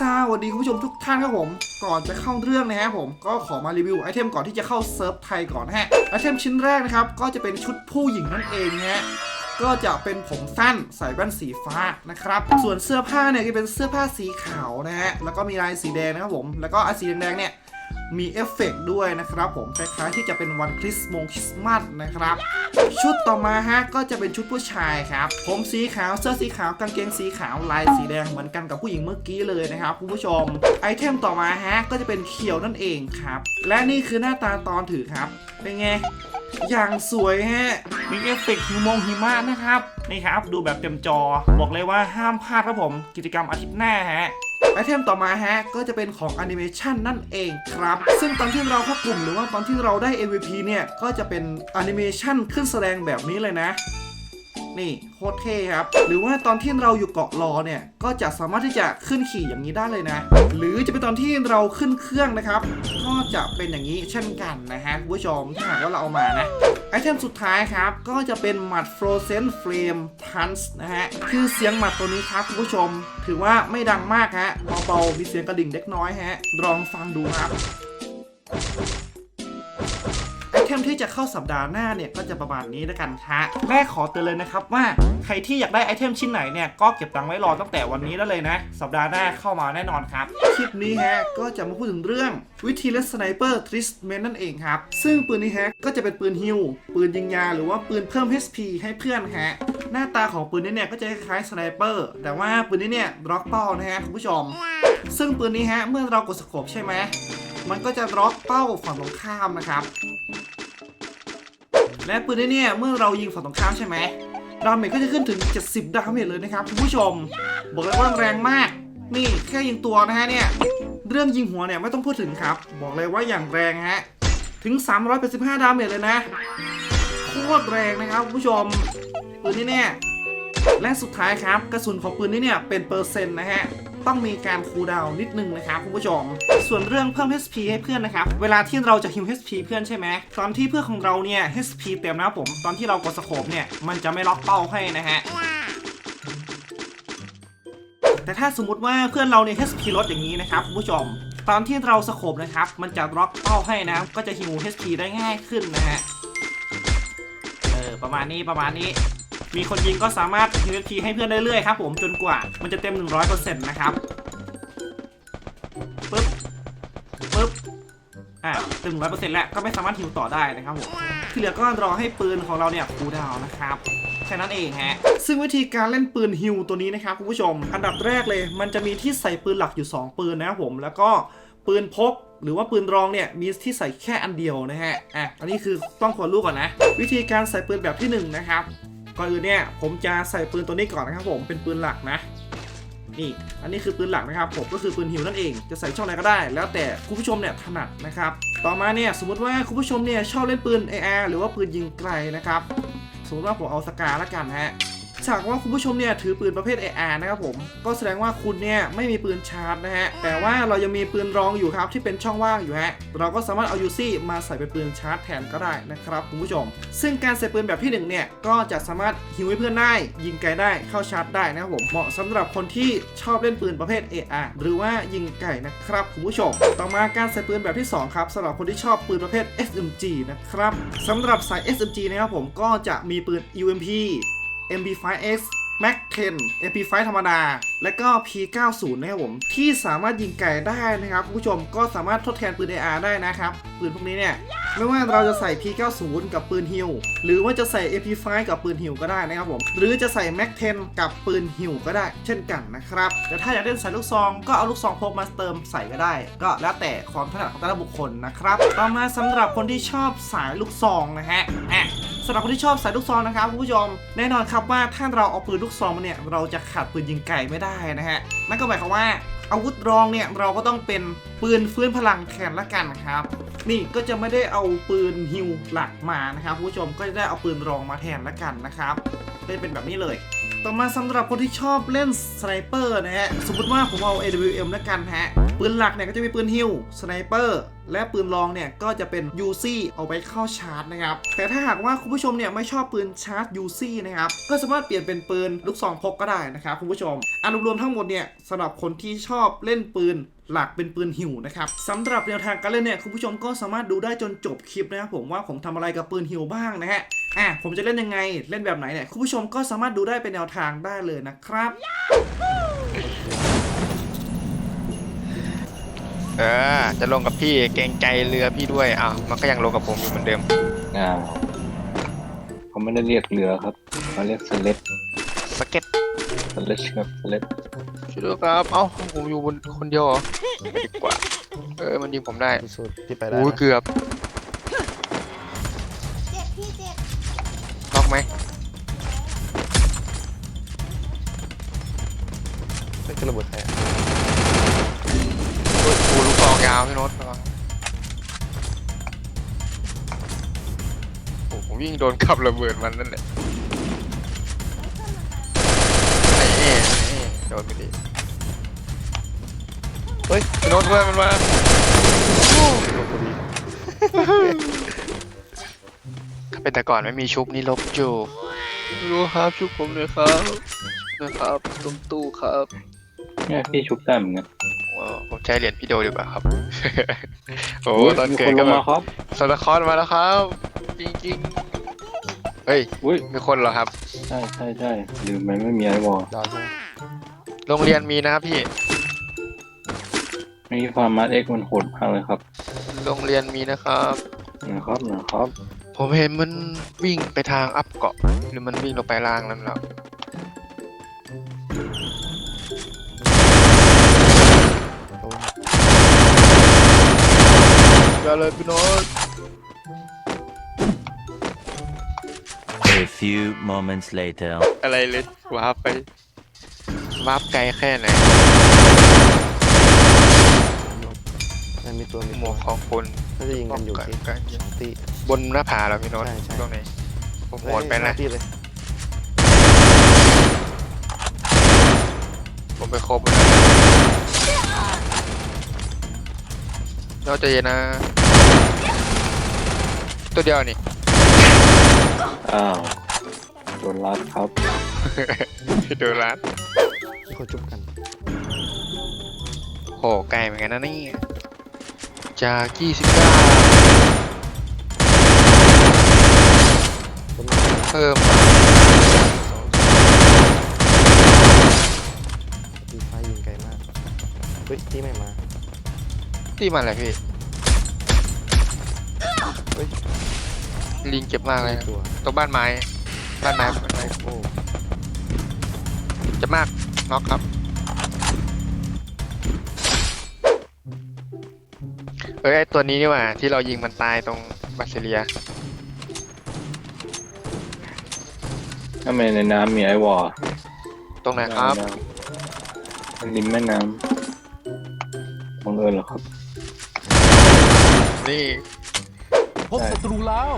สวัสดีคุณผู้ชมทุกท่านครับผม ก่อนจะเข้าเรื่องนะฮะผมก็ขอมารีวิวไอเทมก่อนที่จะเข้าเซิร์ฟไทยก่อนฮะไอเทมชิ้นแรกนะครับก็จะเป็นชุดผู้หญิงนั่นเองฮะก็จะเป็นผมสั้นใส่แว่นสีฟ้านะครับ ส่วนเสื้อผ้าเนี่ยก็เป็นเสื้อผ้าสีขาวนะฮะแล้วก็มีลายสีแดงนะครับผม แล้วก็ไอสีแดงๆเนี่ย มีเอฟเฟกต์ด้วยนะครับผมคล้ายๆที่จะเป็นวันคริสต์มงคริสต์มาสนะครับ ชุดต่อมาฮะก็จะเป็นชุดผู้ชายครับ ผมสีขาวเสื้อสีขาวกางเกงสีขาวลายสีแดงเหมือนกันกับผู้หญิงเมื่อกี้เลยนะครับคุณผู้ชม ไอเทมต่อมาฮะก็จะเป็นเขียวนั่นเองครับ และนี่คือหน้าตาตอนถือครับ เป็นไงอย่างสวยฮะ มีเอฟเฟกต์หิมงหิมะนะครับ นี่ครับ ดูแบบเต็มจอ บอกเลยว่าห้ามพลาดครับผม กิจกรรมอาทิตย์หน้าฮะ ไอเทมต่อมาฮะก็จะเป็นของแอนิเมชันนั่นเองครับ ซึ่งตอนที่เราเข้ากลุ่มหรือว่าตอนที่เราได้ MVP เนี่ยก็จะเป็นแอนิเมชันขึ้นแสดงแบบนี้เลยนะ นี่โคตรเท่ครับ หรือว่าตอนที่เราอยู่เกาะรอเนี่ย ก็จะสามารถที่จะขึ้นขี่อย่างนี้ได้เลยนะ หรือจะเป็นตอนที่เราขึ้นเครื่องนะครับ ก็จะเป็นอย่างนี้เช่นกันนะฮะคุณผู้ชมถ้าหากว่าเราเอามานะไอเทมสุดท้ายครับ ก็จะเป็นหมัด Frozen Flame Punch นะฮะ คือเสียงหมัดตัวนี้ครับคุณผู้ชม ถือว่าไม่ดังมากฮะเบาๆมีเสียงกระดิ่งเล็กน้อยฮะลองฟังดูครับ มที่จะเข้าสัปดาห์หน้าเนี่ยก็จะประมาณนี้แล้วกันฮะแม่ขอเตือนเลยนะครับว่าใครที่อยากได้ไอเทมชิ้นไหนเนี่ยก็เก็บตังค์ไว้รอตั้งแต่วันนี้ได้วเลยนะ สัปดาห์หน้าเข้ามาแน่นอนครับ คลิปนี้ฮะก็จะมาพูดถึงเรื่องวิธีเล่นสไนเปอร์ทริสเมนนั่นเองครับ ซึ่งปืนนี้ฮะก็จะเป็นปืนฮิวปืนยิงยาหรือว่าปืนเพิ่ม HP ให้เพื่อนฮะหน้าตาของปืนนี้เนี่ยก็จะคล้ายๆสไนเปอร์แต่ว่าปืนนี้เนี่ยล็อกเป้านะฮะคุณผู้ชม ซึ่งปืนนี้ฮะเมื่อเรากดสโคปใช่ไหมมันก็จะล็อกเป้าฝั่งตรงข้ามนะครับ และปืนนี้เนี่ยเมื่อเรายิงฝั่งตรงข้ามใช่ไหมดาเมจก็จะขึ้นถึง 70 ดาเมจเลยนะครับคุณผู้ชม บอกเลยว่าแรงมาก นี่แค่ยิงตัวนะฮะเนี่ย เรื่องยิงหัวเนี่ยไม่ต้องพูดถึงครับ บอกเลยว่าอย่างแรงฮะ ถึง 385 ดาเมจเลยนะ โคตรแรงนะครับคุณผู้ชม ปืนนี้เนี่ย และสุดท้ายครับ กระสุนของปืนนี้เนี่ยเป็นเปอร์เซ็นต์นะฮะ ต้องมีการคูลดาวนิดนึงนะครับคุณผู้ชม ส่วนเรื่องเพิ่ม HP ให้เพื่อนนะครับเวลาที่เราจะฮิว HP เพื่อนใช่ไหมตอนที่เพื่อนของเราเนี่ย HP เต็มนะผมตอนที่เรากดสโคปเนี่ยมันจะไม่ล็อกเป้าให้นะฮะแต่ถ้าสมมติว่าเพื่อนเราเนี่ย HP ลดอย่างนี้นะครับคุณผู้ชม ตอนที่เราสโคปนะครับ มันจะล็อกเป้าให้นะ ก็จะฮิว HP ได้ง่ายขึ้นนะฮะ เออ ประมาณนี้ประมาณนี้ มีคนยิงก็สามารถ UFP ให้เพื่อนได้เรื่อยครับผมจนกว่ามันจะเต็ม 100%นะครับปึ๊บปึ๊บอะถึง100%แล้วก็ไม่สามารถฮิวต่อได้นะครับผมที่เหลือก็รอให้ปืนของเราเนี่ยคูลดาวนะครับแค่นั้นเองฮะ ซึ่งวิธีการเล่นปืนฮิวตัวนี้นะครับคุณผู้ชม อันดับแรกเลย มันจะมีที่ใส่ปืนหลักอยู่ 2 ปืนนะครับผม แล้วก็ปืนพกหรือว่าปืนรองเนี่ยมีที่ใส่แค่อันเดียวนะฮะ อะ อันนี้คือต้องควรรู้ก่อนนะ วิธีการใส่ปืนแบบที่หนึ่งนะครับ ก่อนอื่นเนี่ยผมจะใส่ปืนตัวนี้ก่อนนะครับผมเป็นปืนหลักนะนี่อันนี้คือปืนหลักนะครับผมก็คือปืนหิวนั่นเองจะใส่ช่องไหนก็ได้ แล้วแต่คุณผู้ชมเนี่ยถนัดนะครับต่อมาเนี่ยสมมติว่าคุณผู้ชมเนี่ยชอบเล่นปืน AR หรือว่าปืนยิงไกลนะครับสมมติว่าผมเอาสกาละกันฮะากว่าคุณผู้ชมเนี่ยถือปืนประเภท AR นะครับผม ก็แสดงว่าคุณเนี่ยไม่มีปืนชาร์จนะฮะ แต่ว่าเรายังมีปืนรองอยู่ครับที่เป็นช่องว่างอยู่ฮะ เราก็สามารถเอายูซี่มาใส่เป็นปืนชาร์จแทนก็ได้นะครับคุณผู้ชม ซึ่งการใส่ปืนแบบที่หนึ่งเนี่ยก็จะสามารถฮิวให้เพื่อนได้ ยิงไกลได้เข้าชาร์จได้นะครับผม เหมาะสำหรับคนที่ชอบเล่นปืนประเภท AR หรือว่ายิงไก่นะครับคุณผู้ชม ต่อมาการใส่ปืนแบบที่สองครับสำหรับคนที่ชอบปืนประเภท SMG นะครับสำหรับสาย SMG นะครับผมก็จะมีปืน UMP MB5X Mac 10 MP5 ธรรมดา และก็ P90 นะครับผม ที่สามารถยิงไก่ได้นะครับคุณผู้ชมก็สามารถทดแทนปืน AR ได้นะครับ ปืนพวกนี้เนี่ยไม่ว่าเราจะใส่ P90 กับปืนฮิวหรือว่าจะใส่ AP5 กับปืนฮิวก็ได้นะครับผม หรือจะใส่ Mac 10 กับปืนฮิวก็ได้ เช่นกันนะครับ แต่ถ้าอยากเล่นสายลูกซองก็เอาลูกซองพกมาเติมใส่ก็ได้ ก็แล้วแต่ความถนัดของแต่ละบุคคลนะครับ ต่อมาสำหรับคนที่ชอบสายลูกซองนะฮะอะสำหรับคนที่ชอบสายลูกซองนะครับคุณผู้ชม แน่นอนครับว่าถ้าเราเอาปืนลูกซองมาเนี่ยเราจะขาดปืนยิงไก่ไม่ได้นะฮะ นั่นก็หมายความว่าอาวุธรองเนี่ยเราก็ต้องเป็นปืนฟื้นพลังแทนละกันครับ นี่ก็จะไม่ได้เอาปืนฮิวหลักมานะครับผู้ชมก็จะได้เอาปืนรองมาแทนละกันนะครับได้เป็นแบบนี้เลย ต่อมาสำหรับคนที่ชอบเล่นสไนเปอร์นะฮะ สมมติว่าผมเอา AWM แล้วกันฮะ ปืนหลักเนี่ยก็จะมีปืนฮิวสไนเปอร์และปืนรองเนี่ยก็จะเป็นยูซี่เอาไปเข้าชาร์จนะครับ แต่ถ้าหากว่าคุณผู้ชมเนี่ยไม่ชอบปืนชาร์จยูซี่นะครับ ก็สามารถเปลี่ยนเป็นปืนลูกซองพกก็ได้นะครับคุณผู้ชมอารวมๆทั้งหมดเนี่ยสำหรับคนที่ชอบเล่นปืน หลักเป็นปืนหิวนะครับสำหรับแนวทางการเล่นเนี่ยคุณผู้ชมก็สามารถดูได้จนจบคลิปนะครับผมว่าผมทำอะไรกับปืนหิวบ้างนะฮะอะผมจะเล่นยังไงเล่นแบบไหนเนี่ยคุณผู้ชมก็สามารถดูได้เป็นแนวทางได้เลยนะครับเออจะลงกับพี่เกรงใจเรือพี่ด้วยอ้าวมันก็ยังลงกับผมอยู่เหมือนเดิมอ้าวเขาไม่ได้เรียกเรือครับเขาเรียกสเลดสเก็ต สเลดครับสเลดช่วยด้วยครับ เอ้าผมอยู่บนคนเดียวเหรอไปดีกว่า เออมันยิงผมได้สุดๆที่ไปได้อู้ยนะเกือบเจ็บพี่เจ็บล็อกไหมไม่กระเบิดใครอะโอ้ยอู้ลูกซองยาวพี่โน้ตระวังโอ้ผมวิ่งโดนขับระเบิดมันนั่นแหละ ดนไปดิเฮ้ยพี่โน้ตเพื่อนมันมาโดนพอดีถ้าเป็นแต่ก่อนไม่มีชุบนี่ลบอยู่รู้ครับชุบผมเลยครับนะครับตุ้มตู้ครับเนี่ยพี่ชุบได้เหมือนกันว้าวผมใช้เหรียญพี่โดดีกว่าครับ โอ้ยตอนมีเกิคดนลก็งแบมาบครับซานตาคลอสมาแล้วครับ จริงๆเฮ้ยอุ้ยมีคนเหรอครับ ใช่ใช่ใช่ลืมไปไม่มีไอวอลดาวใช่ไหม โรงเรียนมีนะครับพี่ มีฟาร์มาร์เอ็กมันโหดมากเลยครับโรงเรียนมีนะครับ นะครับนะครับผมเห็นมันวิ่งไปทางอัพเกาะ หรือมันวิ่งลงไปล่างนั่นแล้วอย่าเลยพี่โน้ต A few moments later. อะไรเลยวาร์ปไป วาร์ปไกลแค่ไหนนั่นมีตัวมีหมตัววกของคุณน่าจะยิงกันอยู่ที่กันสองตี บนหน้าผาเหราพี่โน้ตใช่ใช่ ตรงไหนผมโหนไปเฮ้ยหนะน้าที่เลยผมไปครบแล้วเราใจะเย็นนะ ตัวเดียวนี่ อ้าวโดนรัดครับเดูร้า นมีคนจุบกันโหไกลเหมือนกันนะนี่ จาก29ต้นไม้เพิ่มตีไฟยิงไกลมาก เฮ้ยที่ไม่มาที่มันอะไรพี่ เฮ้ยลิงเจ็บมากเลยนะตัวตรงบ้านไม้ บ้านไม้บ้านไม้โอ้เจ็บมาก น็อกครับ เอ้ยไอตัวนี้นี่หว่า ที่เรายิงมันตายตรงบาซิเลียถ้าไม่ในน้ำมีไอวอลตรงไหนครับริมแม่น้ำบังเอิญเหรอครับ นี่พบศัตรูแล้ว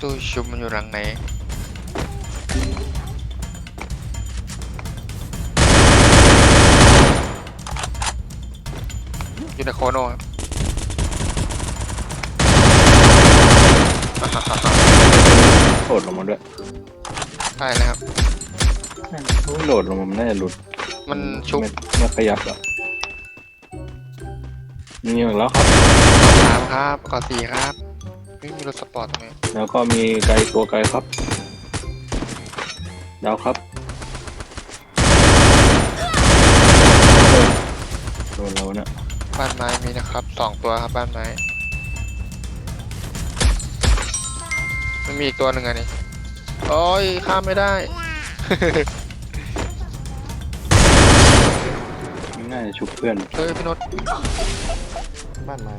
ตู้ชุบมันอยู่หลังไหน อยู่ในโคโน่ครับอ่าฮ่าฮ่าฮ่าโหลดลงมาด้วยใช่นะครับโหลดลงมามันน่าจะหลุดมันชุบไม่ไม่ขยับหรอกมีอีกแล้วครับสามครับก่อสี่ครับไม่มีรถสปอร์ตตรงนี้แล้วก็มีไกลตัวไกลครับดาวครับโดนเราเนี่ย บ้านไม้มีนะครับสองตัวครับบ้านไม้มันมีอีกตัวหนึ่งอันนี้โอ้ยข้ามไม่ได้ ง่ายจะชุบเพื่อนเฮ้ยพี่นศบ้านมา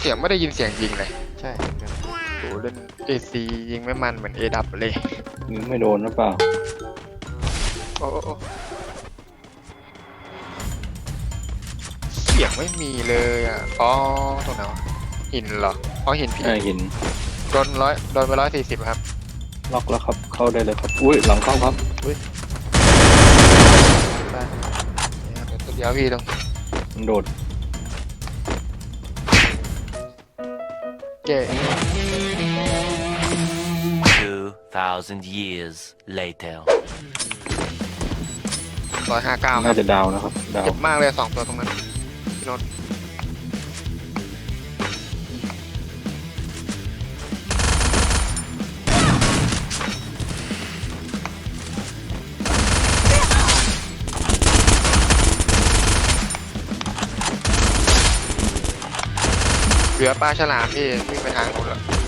เสียงไม่ได้ยินเสียงยิงเลยใช่เหมือนกันโหเล่น AC ยิงไม่มันเหมือน A ดับเลยยิงไม่โดนหรือเปล่า โอ้โอ้ ไม่มีเลยอะอ๋อตรงไหนวะหินเหรออ๋อหินพี่อ่าหินโดนร้อยโดนไปร้อยสี่สิบครับล็อกแล้วครับ เข้าได้เลยครับ อุ้ยหลังเข้าครับ ได้นี่ครับเดี๋ยวตัวเดียวพี่ตรงมันโดด เก๋ 2,000 years later. ร้อยห้าเก้าครัน่าบจะดาวนะครับ ดาว เจ็บมากเลยสองตัวตรงนั้น พี่นนท์เหลือปลาฉลามพี่วิ่งไปทางนู้นแล้ว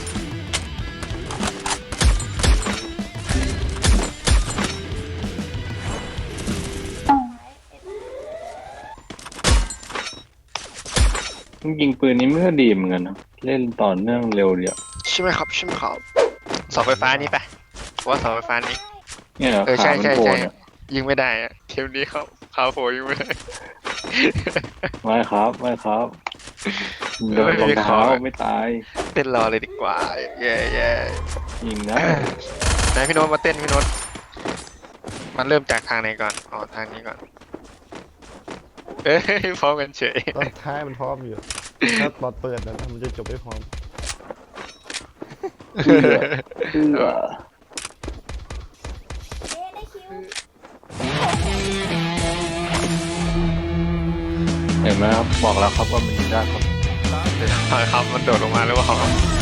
ยิงปืนนี้ไม่ค่อยดีเหมือนกันนะเล่นต่อเนื่องเร็วเดียวใช่ไหมครับใช่ไหมครับเสาไฟฟ้านี้ไปผมว่าเสาไฟฟ้านี้ เนี่ยเหรอเออขาใช่มันใช่โผล่ใช่เนี่ยยิงไม่ได้อะเทมนี้เขาเขาโผล่ยิงไม่ได้ ไม่ครับไม่ครับโดนรองเท้าไม่ตายเต้นรอเลยดีกว่าแย่แย่ยิงได้ไหนพี่โน้ตมาเต้นพี่โน้ตมันเริ่มจากทางไหนก่อนอ๋อทางนี้ก่อน เอ้ยพร้อมกันเฉย ตอนท้ายมันพร้อมอยู่ ถ้าตอนเปิดนะมันจะจบไม่พร้อมเพื่อเพื่อเอ๊ะได้คิวเห็นไหมครับบอกแล้วครับว่ามันยิงได้ครับถอยครับมันโดดลงมาหรือเปล่า